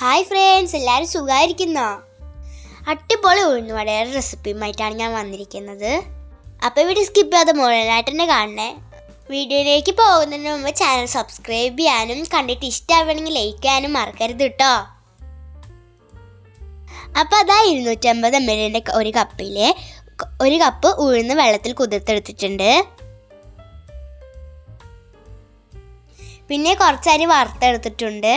Hi friends എല്ലാവരും സുഖമായിരിക്കുന്നോ? അടിപൊളി ഉഴുന്നുവടയുടെ റെസിപ്പിയുമായിട്ടാണ് ഞാൻ വന്നിരിക്കുന്നത്. അപ്പോൾ ഇവിടെ സ്കിപ്പ് ചെയ്യാതെ മുഴുവനായിട്ട് തന്നെ കാണണേ. വീഡിയോയിലേക്ക് പോകുന്നതിന് മുമ്പ് ചാനൽ സബ്സ്ക്രൈബ് ചെയ്യാനും കണ്ടിട്ട് ഇഷ്ടമാവണമെങ്കിൽ ലൈക്ക് ചെയ്യാനും മറക്കരുത് കേട്ടോ അപ്പോൾ അതാ ഇരുന്നൂറ്റമ്പത് എം എല്ലിന്റെ ഒരു കപ്പിൽ ഒരു കപ്പ് ഉഴുന്ന് വെള്ളത്തിൽ കുതിർത്തെടുത്തിട്ടുണ്ട്. പിന്നെ കുറച്ചരി വറുത്തെടുത്തിട്ടുണ്ട്.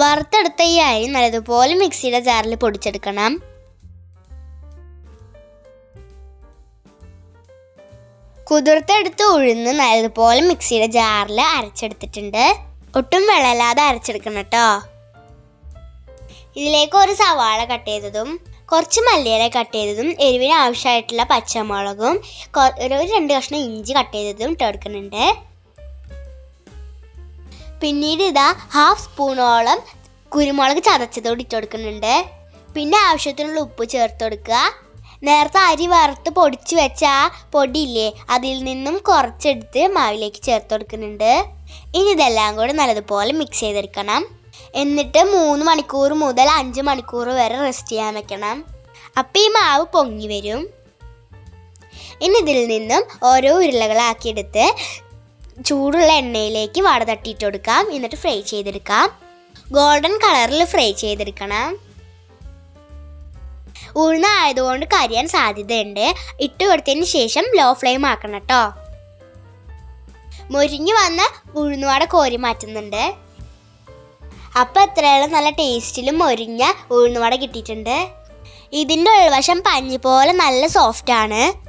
വറുത്തെടുത്ത ഈ അരി നല്ലതുപോലെ മിക്സിയുടെ ജാറിൽ പൊടിച്ചെടുക്കണം. കുതിർത്തെടുത്ത് ഉഴുന്ന് നല്ലതുപോലെ മിക്സിയുടെ ജാറിൽ അരച്ചെടുത്തിട്ടുണ്ട്. ഒട്ടും വെള്ളമില്ലാതെ അരച്ചെടുക്കണം കേട്ടോ. ഇതിലേക്ക് ഒരു സവാള കട്ട് ചെയ്തതും കുറച്ച് മല്ലിയില കട്ട് ചെയ്തതും എരിവിന് ആവശ്യമായിട്ടുള്ള പച്ചമുളകും ഒരു രണ്ട് കഷ്ണം ഇഞ്ചി കട്ട് ചെയ്തതും ഇട്ട് കൊടുക്കുന്നുണ്ട്. പിന്നീട് ഇതാ ഹാഫ് സ്പൂണോളം കുരുമുളക് ചതച്ചതോട് ഇട്ട് കൊടുക്കുന്നുണ്ട്. പിന്നെ ആവശ്യത്തിനുള്ള ഉപ്പ് ചേർത്ത് കൊടുക്കുക. നേരത്തെ അരി വറുത്ത് പൊടിച്ച് വെച്ച ആ പൊടിയില്ലേ അതിൽ നിന്നും കുറച്ചെടുത്ത് മാവിലേക്ക് ചേർത്ത് കൊടുക്കുന്നുണ്ട്. ഇനി ഇതെല്ലാം കൂടെ നല്ലതുപോലെ മിക്സ് ചെയ്തെടുക്കണം. എന്നിട്ട് മൂന്ന് മണിക്കൂർ മുതൽ അഞ്ച് മണിക്കൂർ വരെ റെസ്റ്റ് ചെയ്യാൻ വെക്കണം. അപ്പം ഈ മാവ് പൊങ്ങി വരും. ഇനി ഇതിൽ നിന്നും ഓരോ ഉരുളകളാക്കിയെടുത്ത് ചൂടുള്ള എണ്ണയിലേക്ക് വട തട്ടിയിട്ട് കൊടുക്കാം എന്നിട്ട് ഫ്രൈ ചെയ്തെടുക്കാം. ഗോൾഡൻ കളറിൽ ഫ്രൈ ചെയ്തെടുക്കണം. ഉഴുന്ന ആയതുകൊണ്ട് കരിയാൻ സാധ്യതയുണ്ട്. ഇട്ട് കൊടുത്തതിന് ശേഷം ലോ ഫ്ലെയിം ആക്കണം കേട്ടോ മുരിഞ്ഞു വന്ന ഉഴുന്നുവട കോരി മാറ്റുന്നുണ്ട്. അപ്പം എത്രയുള്ള നല്ല ടേസ്റ്റിലും മൊരിഞ്ഞ ഉഴുന്നുവട കിട്ടിയിട്ടുണ്ട്. ഇതിന്റെ ഉൾവശം പഞ്ഞി പോലെ നല്ല സോഫ്റ്റ് ആണ്.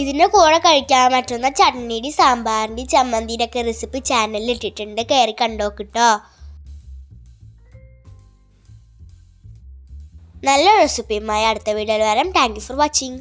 ഇതിന്റെ കൂടെ കഴിക്കാൻ പറ്റുന്ന ചട്നിയുടെ സാമ്പാറിന്റെ ചമ്മന്തിയുടെ ഒക്കെ റെസിപ്പി ചാനലിൽ ഇട്ടിട്ടുണ്ട്. കയറി കണ്ടോ കിട്ടോ നല്ല റെസിപ്പിയുമായി അടുത്ത വീഡിയോയിൽ വരാം. Thank you for watching